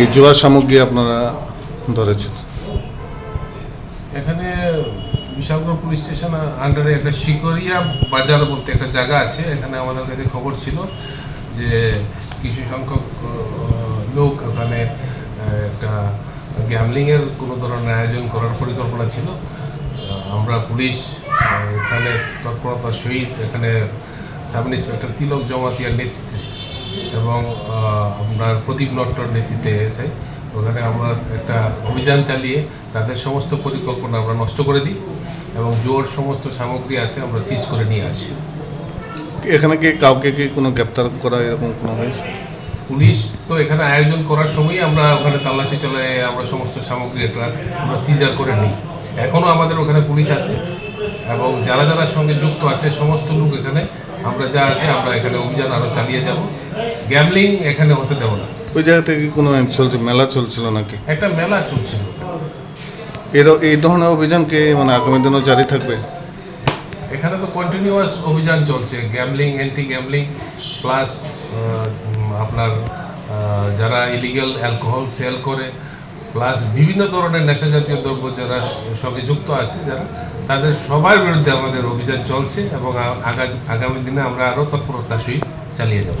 এই জোয়ার সামগ্রী আপনারা ধরেছেন। এখানে বিশালগড় পুলিশ স্টেশন আন্ডারে একটা শিকরিয়া বাজার বলতে একটা জায়গা আছে, এখানে আমাদের কাছে খবর ছিল যে কিছু সংখ্যক লোক ওখানে একটা গ্যামলিংয়ের কোনো ধরনের আয়োজন করার পরিকল্পনা ছিল। আমরা পুলিশ এখানে তৎপরতার সহিত এখানে সাব ইন্সপেক্টর তিলক জমাতিয়ার নেতৃত্বে এবং আপনার প্রদীপ নট্টর নেতৃত্বে এসে ওখানে আমরা একটা অভিযান চালিয়ে তাদের সমস্ত পরিকল্পনা আমরা নষ্ট করে দিই এবং জোর সমস্ত সামগ্রী আছে আমরা সিজ করে নিয়ে আসি। এখানে কি কাউকে কি কোনো গ্রেপ্তার করা এরকম কোনো হয়েছে? পুলিশ তো এখানে আয়োজন করার সময় আমরা ওখানে তল্লাশি চালায় আমরা সমস্ত সামগ্রী একটা আমরা সিজার করে নিই। এখনও আমাদের ওখানে পুলিশ আছে এবং যারা যারা সঙ্গে যুক্ত আছে সমস্ত লোক এখানে আমরা যা আছে আমরা এখানে অভিযান আরও চালিয়ে যাব। গ্যামলিং এখানে হতে দেবো না। ওই জায়গা থেকে কোনো চলছে মেলা চলছিল নাকি? একটা মেলা চলছিল। এর এই ধরনের অভিযান কি মানে আগামী দিনও জারি থাকবে? এখানে তো কন্টিনিউয়াস অভিযান চলছে। গ্যামলিং অ্যান্টি গ্যামলিং প্লাস আপনার যারা ইলিগাল অ্যালকোহল সেল করে প্লাস বিভিন্ন ধরনের নেশা জাতীয় দ্রব্য যারা সঙ্গে যুক্ত আছে, যারা, তাদের সবার বিরুদ্ধে আমাদের অভিযান চলছে এবং আগামী দিনে আমরা আরও তৎপরতার সহিত চালিয়ে যাব।